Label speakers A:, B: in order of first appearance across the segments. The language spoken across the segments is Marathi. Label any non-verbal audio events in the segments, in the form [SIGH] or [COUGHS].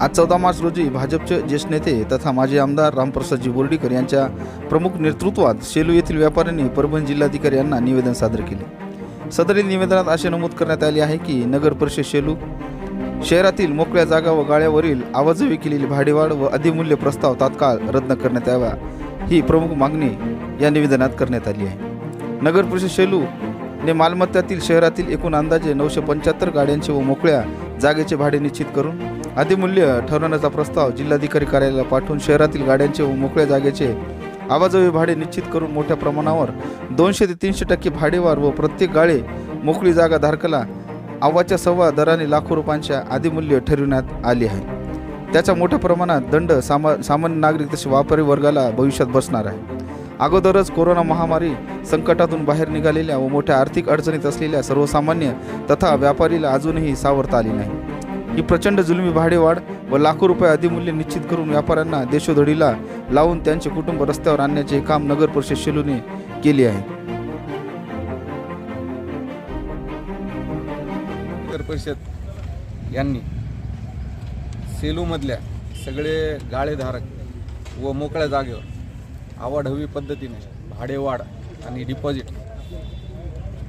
A: आज चौदा मार्च रोजी भाजपचे ज्येष्ठ नेते तथा माजी आमदार रामप्रसादजी बोर्डीकर यांच्या प्रमुख नेतृत्वात सेलू येथील व्यापाऱ्यांनी परभणी जिल्हाधिकारी यांना निवेदन सादर केले. सदरील निवेदनात असे नमूद करण्यात आले आहे की नगर परिषद सेलू शहरातील मोकळ्या जागा व गाळ्यावरील आवाजवी केलेली भाडेवाढ व अधिमूल्य प्रस्ताव तात्काळ रद्द करण्यात यावा ही प्रमुख मागणी या निवेदनात करण्यात आली आहे. नगर परिषद सेलू ने मालमत्तातील शहरातील एकूण अंदाजे नऊशे पंच्याहत्तर गाड्यांचे व मोकळ्या जागेचे भाडे निश्चित करून अधिमूल्य ठरवण्याचा प्रस्ताव जिल्हाधिकारी कार्यालयाला पाठवून शहरातील गाड्यांचे व मोकळ्या जागेचे आवाजवी भाडे निश्चित करून मोठ्या प्रमाणावर दोनशे ते तीनशे टक्के भाडेवार व प्रत्येक गाळे मोकळी जागा धारकाला आवाच्या सव्वा दराने लाखो रुपयांच्या अधिमूल्य ठरविण्यात आले आहे. त्याचा मोठ्या प्रमाणात दंड सामा सामान्य नागरिक तसे व्यापारी वर्गाला भविष्यात बसणार आहे. अगोदरच कोरोना महामारी संकटातून बाहेर निघालेल्या व मोठ्या आर्थिक अडचणीत असलेल्या सर्वसामान्य तथा व्यापारीला अजूनही सावरता आली नाही. ही प्रचंड जुलमी भाडेवाढ व लाखो रुपये अधिमूल्य निश्चित करून व्यापाऱ्यांना देशोधडीला लावून त्यांचे कुटुंब रस्त्यावर आणण्याचे हे काम नगर परिषद शेलूने केले आहे.
B: नगर परिषद यांनी सेलूमधल्या सगळे गाळेधारक व मोकळ्या जागेवर आवाढवी पद्धतीने भाडेवाढ आणि डिपॉझिट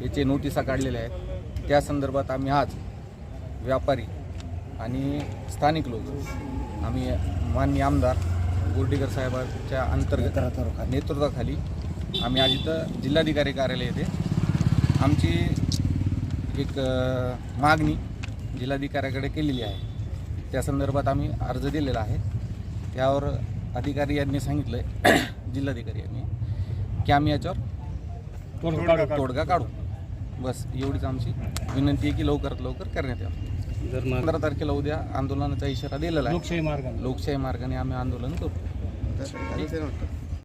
B: याचे नोटिसा काढलेल्या आहेत. त्या संदर्भात आम्ही आज व्यापारी आणि स्थानिक लोक. आम्ही माननीय आमदार गोर्डीकर साहेबांच्या अंतर्गत नेतृत्वाखाली. आम्ही आज इथं जिल्हाधिकारी कार्यालय येथे आमची एक मागणी जिल्हाधिकाऱ्याकडे केलेली आहे. त्या संदर्भात आम्ही अर्ज दिलेला आहे. त्यावर अधिकारी यांनी सांगितलं आहे [COUGHS] जिल्हाधिकारी यांनी की आम्ही याच्यावर तोडगा काढू. बस एवढीच आमची विनंती आहे की लवकरात लवकर करण्यात यावं.
C: जर मार्ग
B: पंधरा तारखेला उद्या आंदोलनाचा इशारा दिलेला आहे.
C: लोकशाही मार्गाने.
B: लोकशाही मार्गाने आम्ही आंदोलन करू. ठीक?